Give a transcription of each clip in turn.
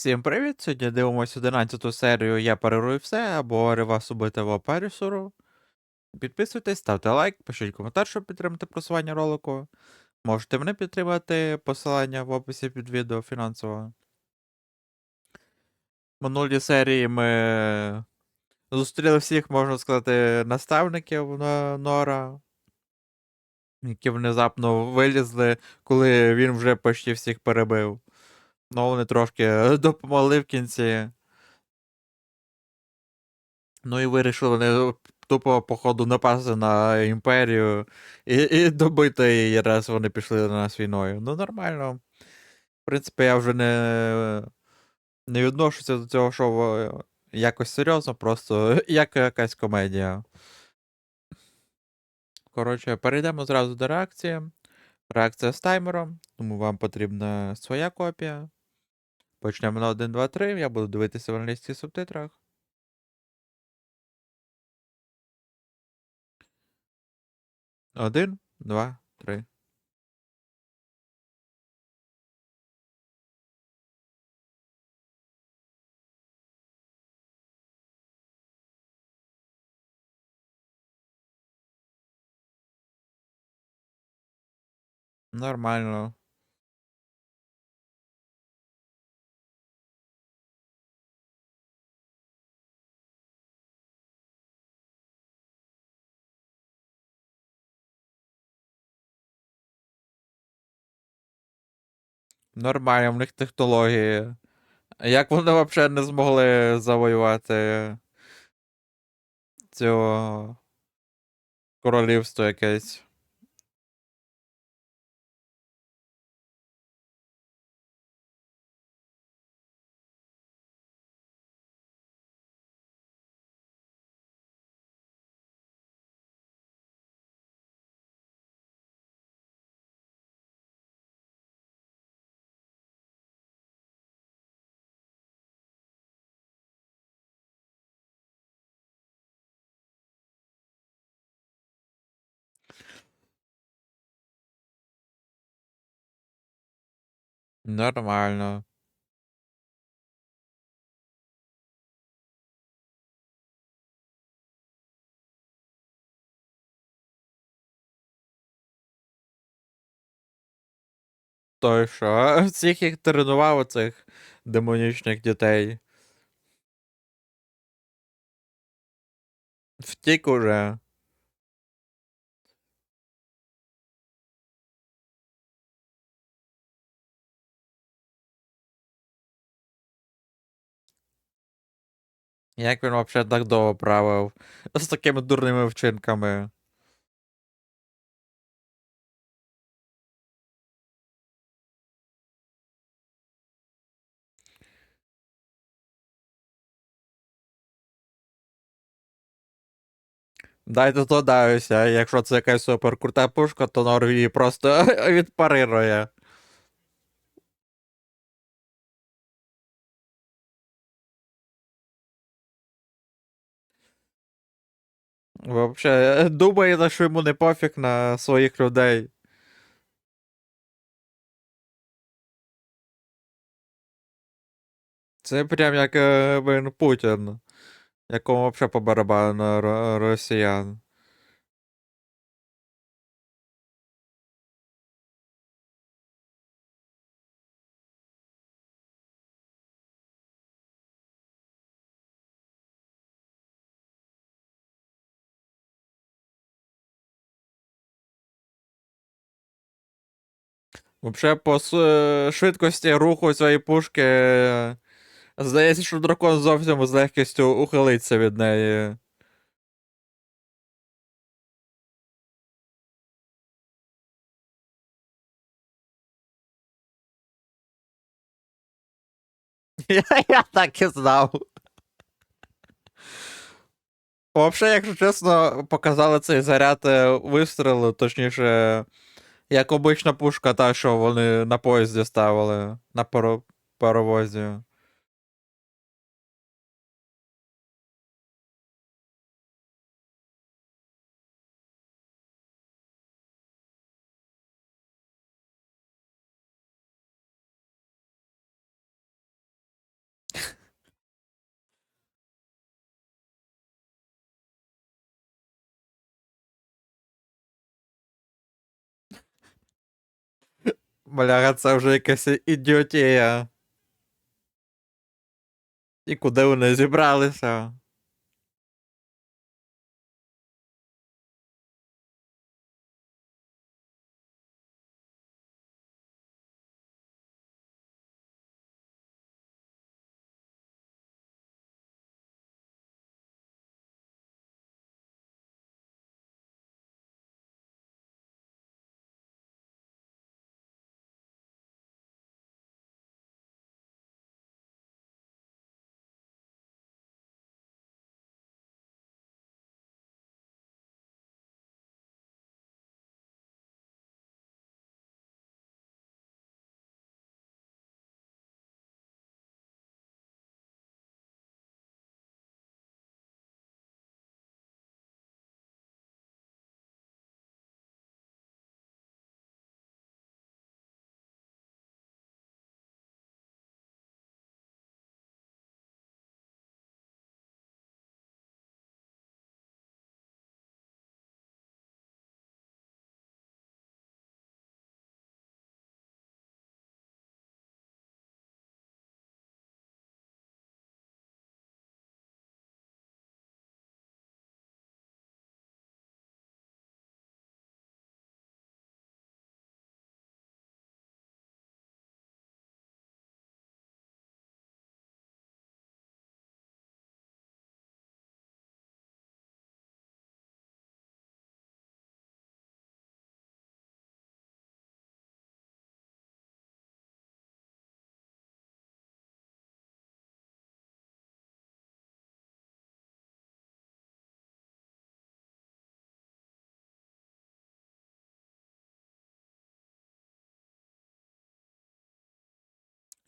Всім привіт! Сьогодні дивимося 11 серію Я перерую все або говорю вас убити. Підписуйтесь, ставте лайк, пишіть коментар, щоб підтримати просування ролику. Можете мене підтримати посилання в описі під відео фінансово. В минулій серії ми зустріли всіх, можна сказати, наставників на Нора, які внезапно вилізли, коли він вже почти всіх перебив. Ну, вони трошки допомогли в кінці. Ну і вирішили вони тупо, походу, напасти на імперію і, і добити її, раз вони пішли на нас війною. Ну, нормально. В принципі, я вже не, не відношуся до цього шоу якось серйозно, просто як якась комедія. Коротше, перейдемо зразу до реакції. Реакція з таймером, тому вам потрібна своя копія. Почнемо на 1, 2, 3. Я буду дивитися в англійських субтитрах. Один, два, три. Нормально. Нормально, в них технології. Як вони взагалі не змогли завоювати цього королівство якесь? Нормально. Той що? Всіх їх тренував оцих демонічних дітей. Втік уже. Як він взагалі так довго правив? З такими дурними вчинками. Дайте додаюся, якщо це якась суперкрута пушка, то Нор її просто відпарирує. Вообще, думає, що йому не пофіг на своїх людей. Це прям як е, він Путін, якому взагалі по барабану ро- росіян. Вообще, по с- швидкості руху цієї пушки. е, Здається, що дракон зовсім з легкістю ухилиться від неї. Я, я так і знав. Взагалі, якщо чесно, показали цей заряд е, вистрілу, точніше, як обична пушка, та, що вони на поїзді ставили на паро- паровозі. Бляга, це вже якась ідіотія. І куди вони зібралися?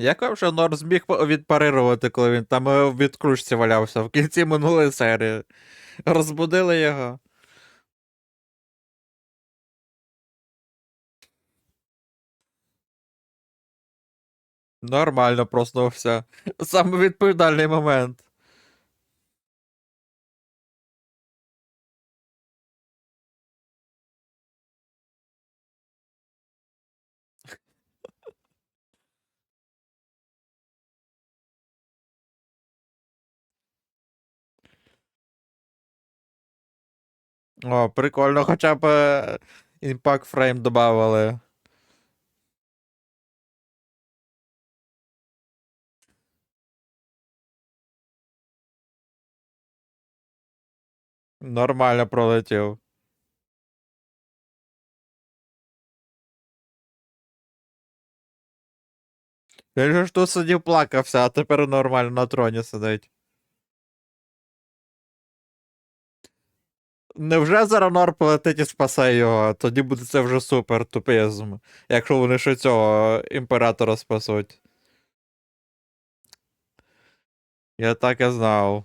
Як вам вже Норм зміг відпарирувати, коли він там е, в відключці валявся в кінці минулої серії? Розбудили його. Нормально проснувся. Саме відповідальний момент. О, прикольно, хоча б е, Impact Frame додавали. Нормально пролетів. Же ж тут сидів плакався, а тепер нормально на троні сидить. Невже Заранор полетить і спасе його? Тоді буде це вже супер тупизм. Якщо вони ще цього імператора спасуть. Я так і знав.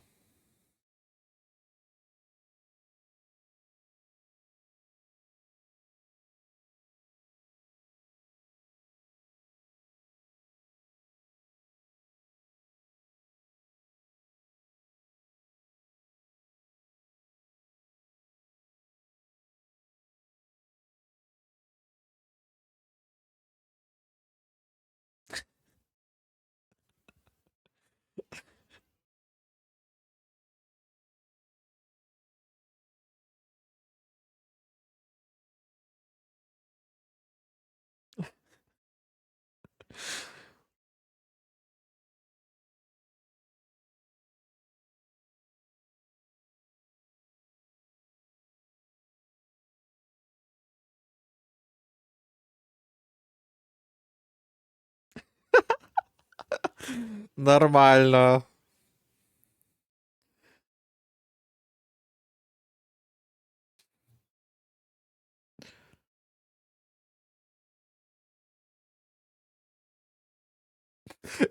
Нормально.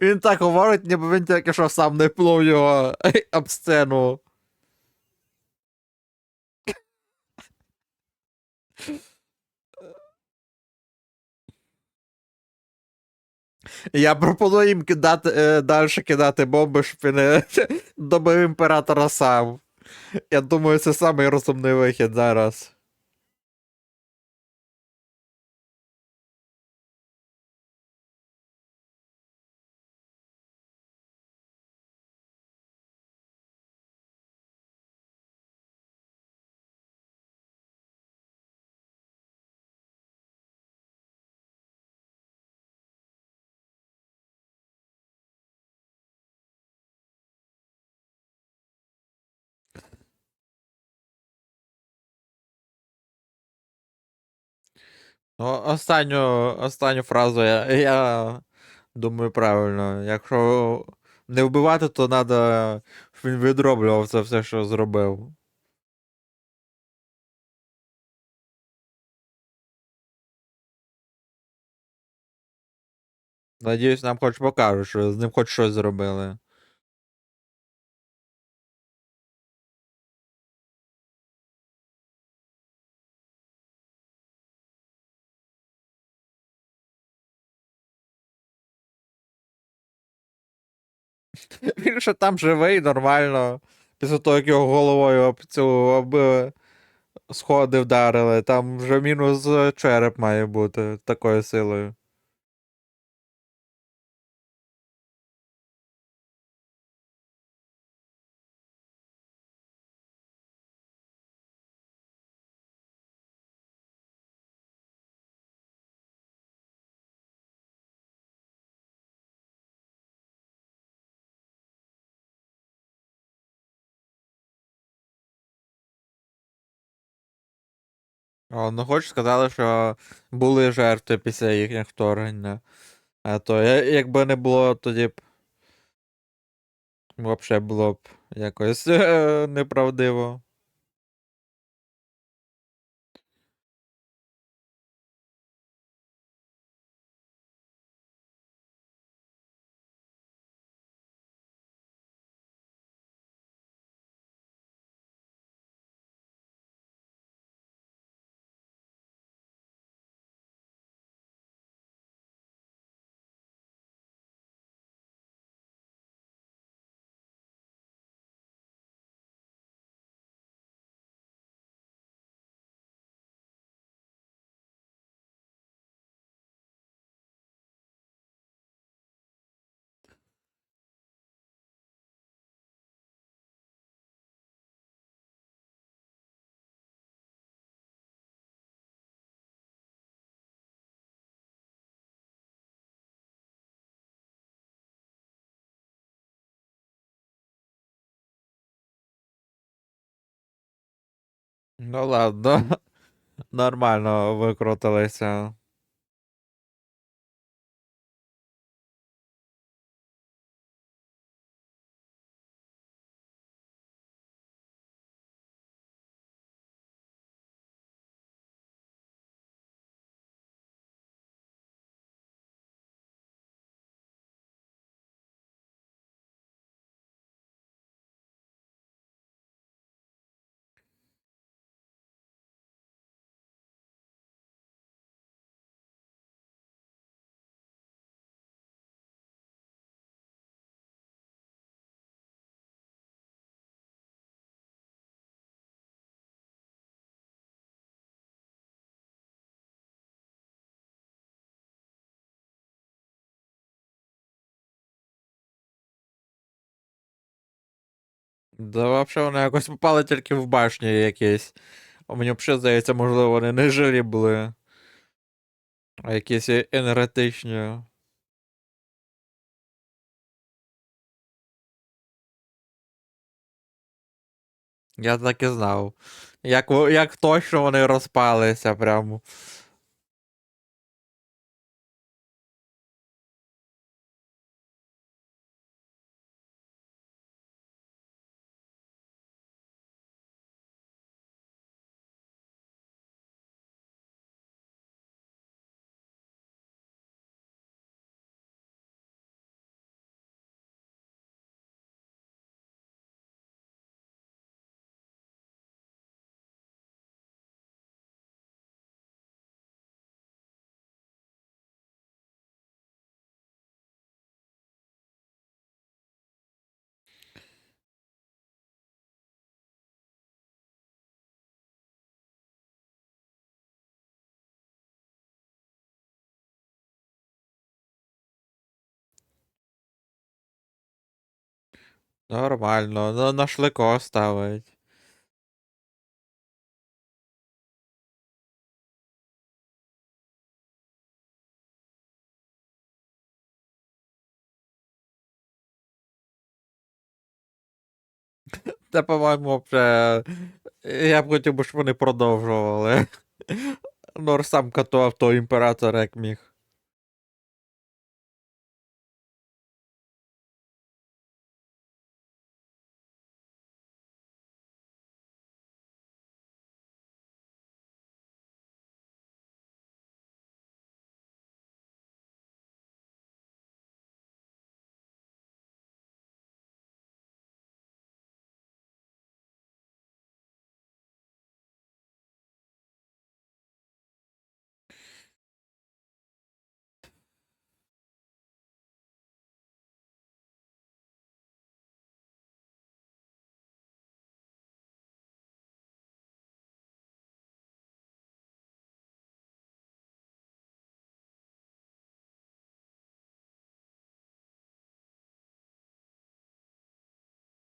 Він так говорить, ніби він тільки що сам не плов його об сцену. Я пропоную їм кидати, е, далі кидати бомби, щоб він е, добив імператора сам. Я думаю, це самий розумний вихід зараз. Ну, останню, останню фразу я, я думаю правильно. Якщо не вбивати, то треба, щоб він відроблював це все, що зробив. Надіюсь, нам хоч покажуть, що з ним хоч щось зробили. Він ще там живий, нормально. Після того, як його головою об цю об е, сходи вдарили, там вже мінус е, череп має бути такою силою. О, ну хоч сказали, що були жертви після їхніх вторгнення. А то якби не було, тоді б. Взагалі було б якось е, неправдиво. Ну ладно, нормально викрутилися. Да, взагалі вони якось попали тільки в башні якісь. Мені взагалі здається, можливо, вони не жилі були. А якісь енергетичні. Я так і знав. Як, як точно вони розпалися прямо. Нормально. Ну, нашли кого ставить. Та, по-моєму, вже. Я б хотів щоб вони продовжували. Нор сам катував того імператора, як міг.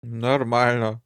Нормально.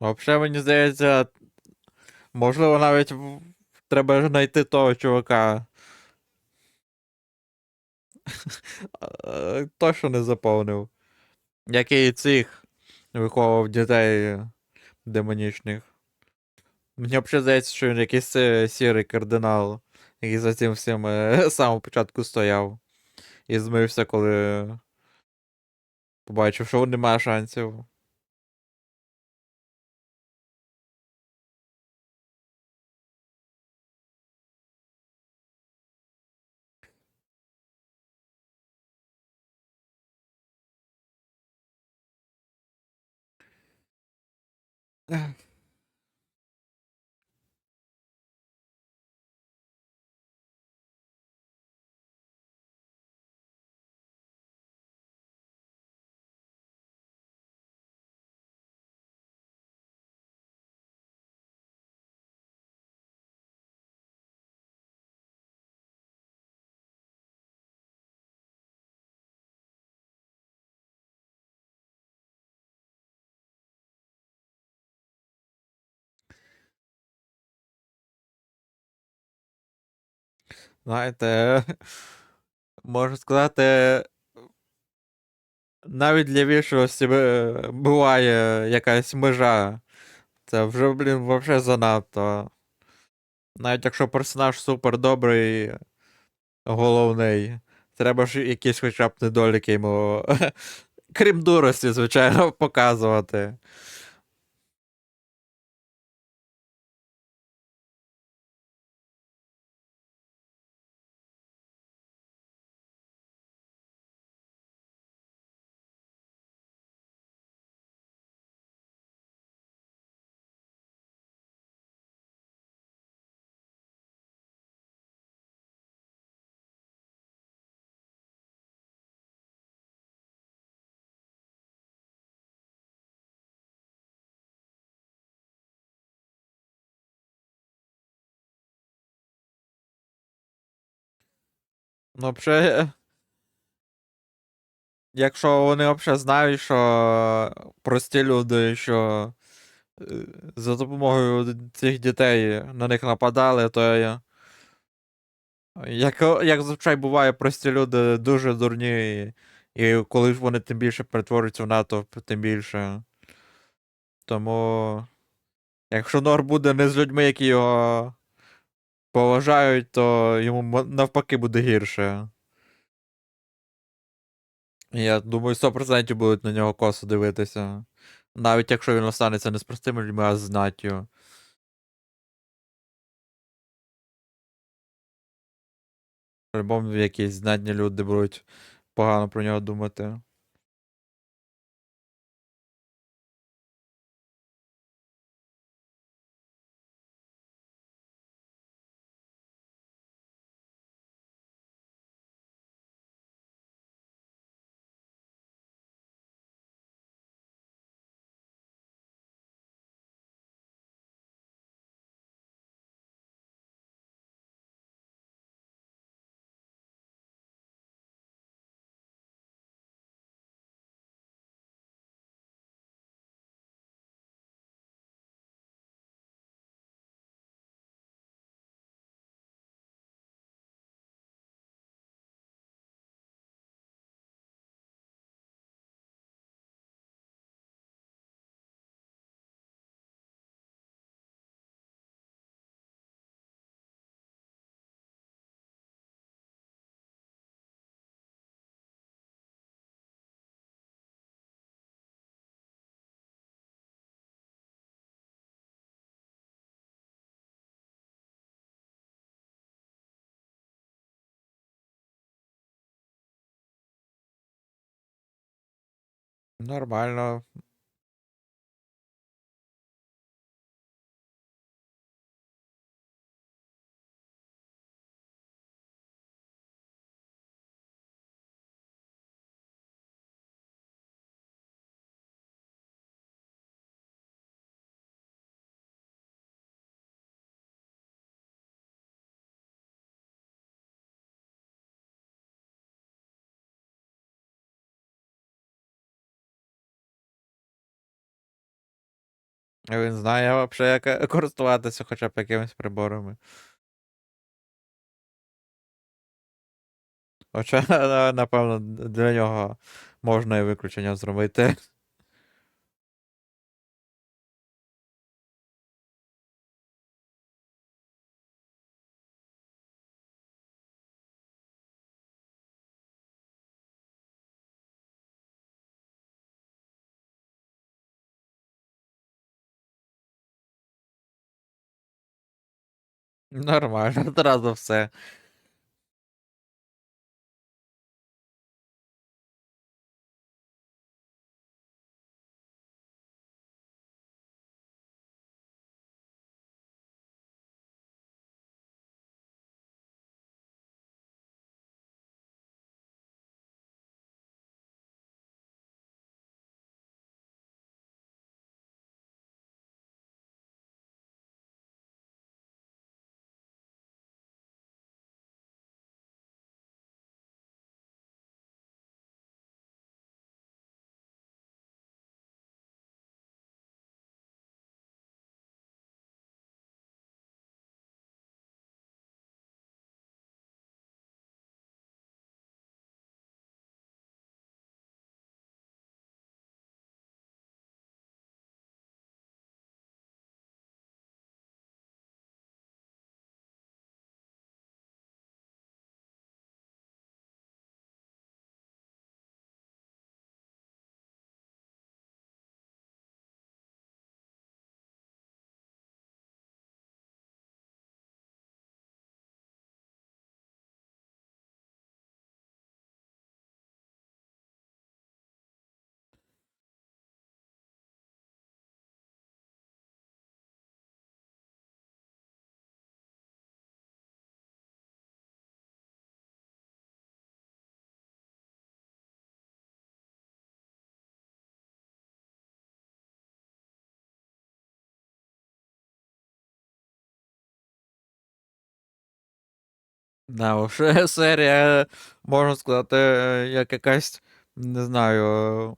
Взагалі, мені здається, можливо, навіть треба знайти того чувака. Е, Точно не заповнив. Який цих виховував дітей демонічних. Мені взагалі здається, що він якийсь е, сірий кардинал, який за цим всім е, самого початку стояв. І змився, коли побачив, що немає шансів. Ugh. Знаєте, можу сказати, навіть для вічності е, буває якась межа. Це вже, блін, вообще занадто. Навіть якщо персонаж супер добрий, головний, треба ж якісь хоча б недоліки йому, крім дурості, звичайно, показувати. Ну, взагалі, якщо вони взагалі знають, що прості люди, що е, за допомогою цих дітей на них нападали, то я- як, як зазвичай буває, прості люди дуже дурні, і коли ж вони тим більше перетворюються в натовп, тим більше. Тому, якщо Нор буде не з людьми, які його поважають, то йому навпаки буде гірше. Я думаю, 100% будуть на нього косо дивитися. Навіть якщо він останеться не з простими людьми, а з знаттю. По-любому якісь знатні люди будуть погано про нього думати. Нормально. Він знає взагалі, як е, користуватися хоча б якимись приборами. Хоча, напевно, для нього можна і виключення зробити. Нормально, одразу все. Да, уж серія, можна сказати, як якась, не знаю,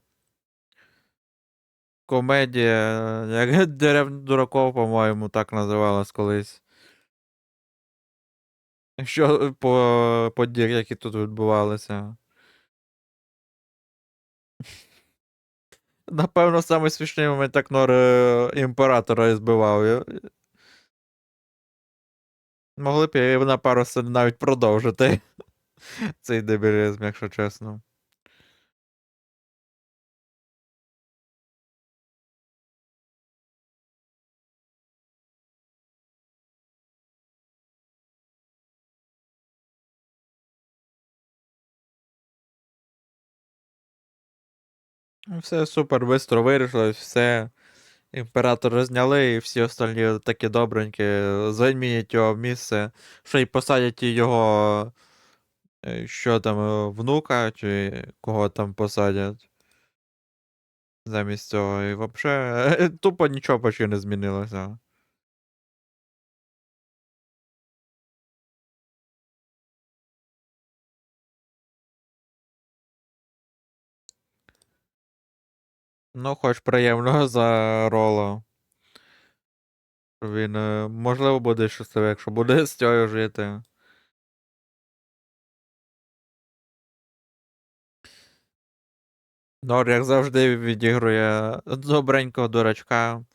комедія, як Дерев дураков, по-моєму, так називалась колись. Що по події, які тут відбувалися. Напевно, самий смішний момент, як Нор е, імператора збивав. Могли б і на пару сцен навіть продовжити цей дебілізм, якщо чесно. Ну, все супер, швидко вирішилось, все. Імператора зняли, і всі остальні такі добренькі займіть його місце. Ще й посадять його. е, Що там, е, внука, чи кого там посадять. Замість цього. І взагалі тупо нічого почти не змінилося. Ну, хоч приємного за Роло. Він, е, можливо, буде щасливий, якщо буде з цього жити. Нор, як завжди, відігрує добренького дурачка.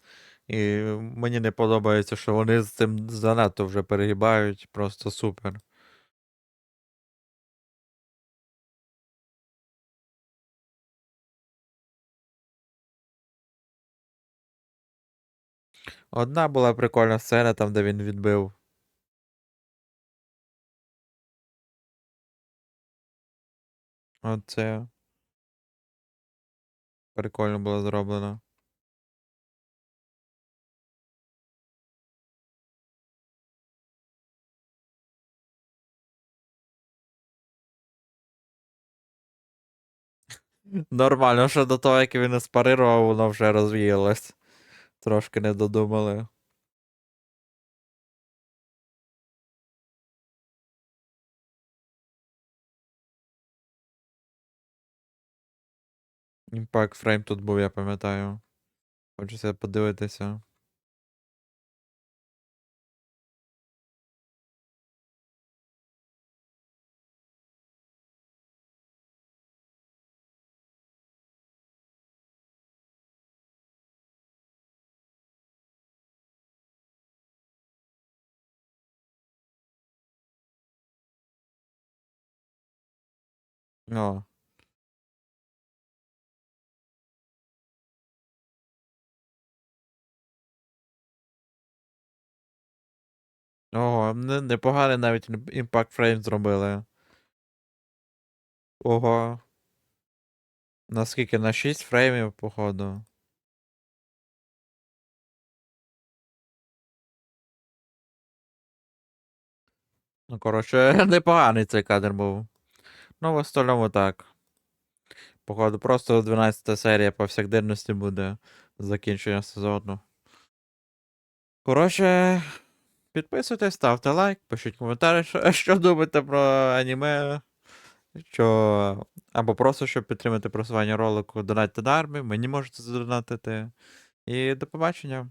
І мені не подобається, що вони з цим занадто вже перегибають. Просто супер. Одна була прикольна сцена, там, де він відбив. Оце. Прикольно було зроблено. Нормально, що до того, як він спарирував, воно вже розвіялось. Трошки не додумали. Імпакт фрейм тут був, я пам'ятаю. Хочеться подивитися. О. Ого, непоганий навіть Impact Frame зробили. Ого. Наскільки? На 6 фреймів, походу. Ну, коротше, непоганий цей кадр був. Ну, в остальному так. Походу, просто 12 серія повсякденності буде закінчення сезону. Коротше, підписуйтесь, ставте лайк, пишіть коментарі, що, що думаєте про аніме. Що... Або просто, щоб підтримати просування ролику, донатьте на армію, мені можете задонатити. І до побачення.